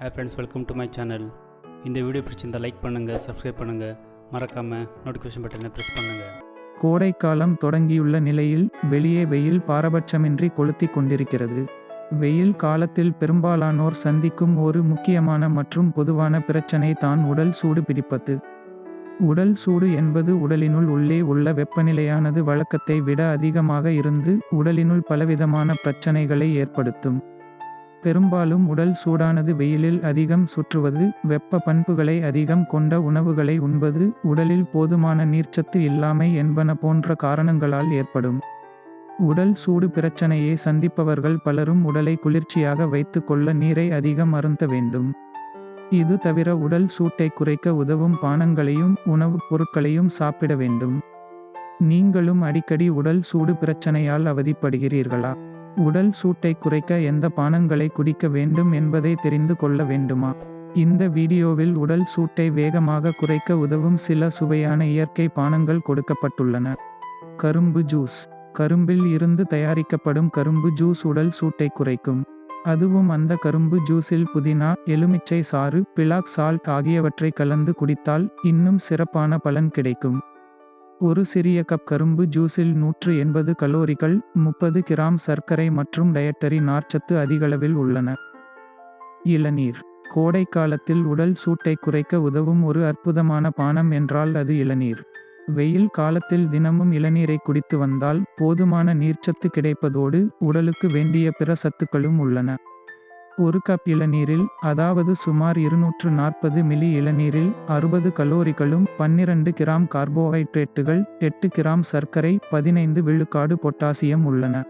Hey friends welcome to my channel இந்த video பிடிச்சிருந்தால் like பண்ணுங்கள் சப்ஸ்கிரைப் பண்ணுங்கள் மறக்காமல் நோட்டிஃபிகேஷன் பட்டனை ப்ரெஸ் பண்ணுங்கள் கோடைக்காலம் தொடங்கியுள்ள நிலையில் வெளியே வெயில் பாரபட்சமின்றி கொளுத்திக் கொண்டிருக்கிறது. வெயில் காலத்தில் பெரும்பாலானோர் சந்திக்கும் ஒரு முக்கியமான மற்றும் பொதுவான பிரச்சனை தான் உடல் சூடு பிடிப்பது. உடல் சூடு என்பது உடலினுள் உள்ளே உள்ள வெப்பநிலையானது வழக்கத்தை விட அதிகமாக இருந்து உடலினுள் பலவிதமான பிரச்சனைகளை ஏற்படுத்தும். பெரும்பாலும் உடல் சூடானது வெயிலில் அதிகம் சுற்றுவது வெப்ப பண்புகளை அதிகம் கொண்ட உணவுகளை உண்பது உடலில் போதுமான நீர்ச்சத்து இல்லாமை என்பன போன்ற காரணங்களால் ஏற்படும். உடல் சூடு பிரச்சனையை சந்திப்பவர்கள் பலரும் உடலை குளிர்ச்சியாக வைத்து கொள்ள நீரை அதிகம் அருந்த வேண்டும். இது தவிர உடல் சூட்டை குறைக்க உதவும் பானங்களையும் உணவுப் பொருட்களையும் சாப்பிட வேண்டும். நீங்களும் அடிக்கடி உடல் சூடு பிரச்சனையால் அவதிப்படுகிறீர்களா? உடல் சூட்டை குறைக்க எந்த பானங்களை குடிக்க வேண்டும் என்பதை தெரிந்து கொள்ள வேண்டுமா? இந்த வீடியோவில் உடல் சூட்டை வேகமாக குறைக்க உதவும் சில சுவையான இயற்கை பானங்கள் கொடுக்கப்பட்டுள்ளன. கரும்பு ஜூஸ். கரும்பில் இருந்து தயாரிக்கப்படும் கரும்பு ஜூஸ் உடல் சூட்டை குறைக்கும். அதுவும் அந்த கரும்பு ஜூஸில் புதினா எலுமிச்சை சாறு பிளாக் சால்ட் ஆகியவற்றை கலந்து குடித்தால் இன்னும் சிறப்பான பலன் கிடைக்கும். ஒரு சிறிய கப் கரும்பு ஜூஸில் நூற்று எண்பது கலோரிகள் முப்பது கிராம் சர்க்கரை மற்றும் டயட்டரி நார்ச்சத்து அதிகளவில் உள்ளன. இளநீர். கோடை காலத்தில் உடல் சூட்டை குறைக்க உதவும் ஒரு அற்புதமான பானம் என்றால் அது இளநீர். வெயில் காலத்தில் தினமும் இளநீரை குடித்து வந்தால் போதுமான நீர்ச்சத்து கிடைப்பதோடு உடலுக்கு வேண்டிய பிற சத்துக்களும் உள்ளன. ஒரு கப் இளநீரில் அதாவது சுமார் இருநூற்று நாற்பது மில்லி இளநீரில் அறுபது கலோரிகளும் பன்னிரண்டு கிராம் கார்போஹைட்ரேட்டுகள் எட்டு கிராம் சர்க்கரை பதினைந்து விழுக்காடு பொட்டாசியம் உள்ளன.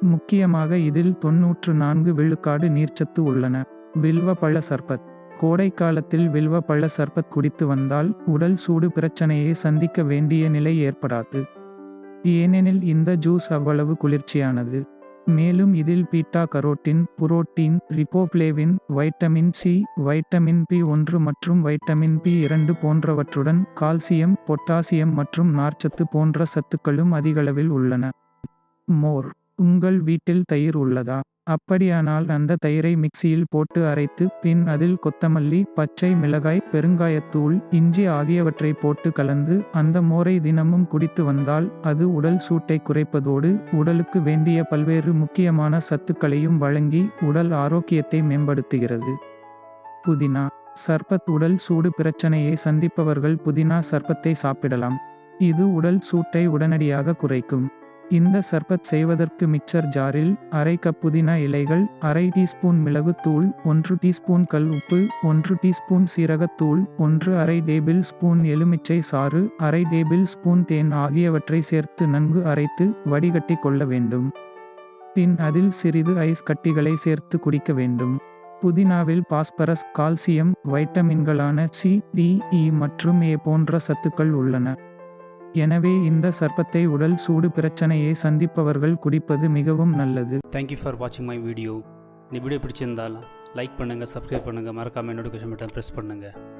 முக்கியமாக இதில் தொன்னூற்று நான்கு விழுக்காடு நீர்ச்சத்து உள்ளன. வில்வ பழ சர்பத். கோடை காலத்தில் வில்வ பழ சர்பத் குடித்து வந்தால் உடல் சூடு பிரச்சனையை சந்திக்க வேண்டிய நிலை ஏற்படாது. ஏனெனில் இந்த ஜூஸ் அவ்வளவு குளிர்ச்சியானது. மேலும் இதில் beta carotene protein riboflavin vitamin C vitamin B ஒன்று மற்றும் வைட்டமின் பி இரண்டு போன்றவற்றுடன் கால்சியம் பொட்டாசியம் மற்றும் நார்ச்சத்து போன்ற சத்துக்களும் அதிகளவில் உள்ளன. மோர். உங்கள் வீட்டில் தயிர் உள்ளதா? அப்படியானால் அந்த தயிரை மிக்சியில் போட்டு அரைத்து பின் அதில் கொத்தமல்லி பச்சை மிளகாய் பெருங்காயத்தூள் இஞ்சி ஆகியவற்றை போட்டு கலந்து அந்த மோரை தினமும் குடித்து வந்தால் அது உடல் சூட்டை குறைப்பதோடு உடலுக்கு வேண்டிய பல்வேறு முக்கியமான சத்துக்களையும் வழங்கி உடல் ஆரோக்கியத்தை மேம்படுத்துகிறது. புதினா. சர்பத் உடல் சூடு பிரச்சனையை சந்திப்பவர்கள் புதினா சர்பத்தை சாப்பிடலாம். இது உடல் சூட்டை உடனடியாக குறைக்கும். இந்த சர்பத் செய்வதற்கு மிக்சர் ஜாரில் அரை கப் புதினா இலைகள் அரை டீஸ்பூன் மிளகுத்தூள் ஒன்று டீஸ்பூன் கல் உப்பு ஒன்று டீஸ்பூன் சீரகத்தூள் ஒன்று அரை டேபிள் ஸ்பூன் எலுமிச்சை சாறு அரை டேபிள் ஸ்பூன் தேன் ஆகியவற்றை சேர்த்து நன்கு அரைத்து வடிகட்டி கொள்ள வேண்டும். பின் அதில் சிறிது ஐஸ் கட்டிகளை சேர்த்து குடிக்க வேண்டும். புதினாவில் பாஸ்பரஸ் கால்சியம் வைட்டமின்களான சி டி இ மற்றும் ஏ போன்ற சத்துக்கள் உள்ளன. எனவே இந்த சர்ப்பத்தை உடல் சூடு பிரச்சனையை சந்திப்பவர்கள் குடிப்பது மிகவும் நல்லது. தேங்க்யூ ஃபார் வாட்சிங் மை வீடியோ இந்த வீடியோ பிடிச்சிருந்தால் லைக் பண்ணுங்கள் சப்ஸ்கிரைப் பண்ணுங்கள் மறக்காமல் நோட்டிஃபிகேஷன் பட்டன் ப்ரெஸ் பண்ணுங்கள்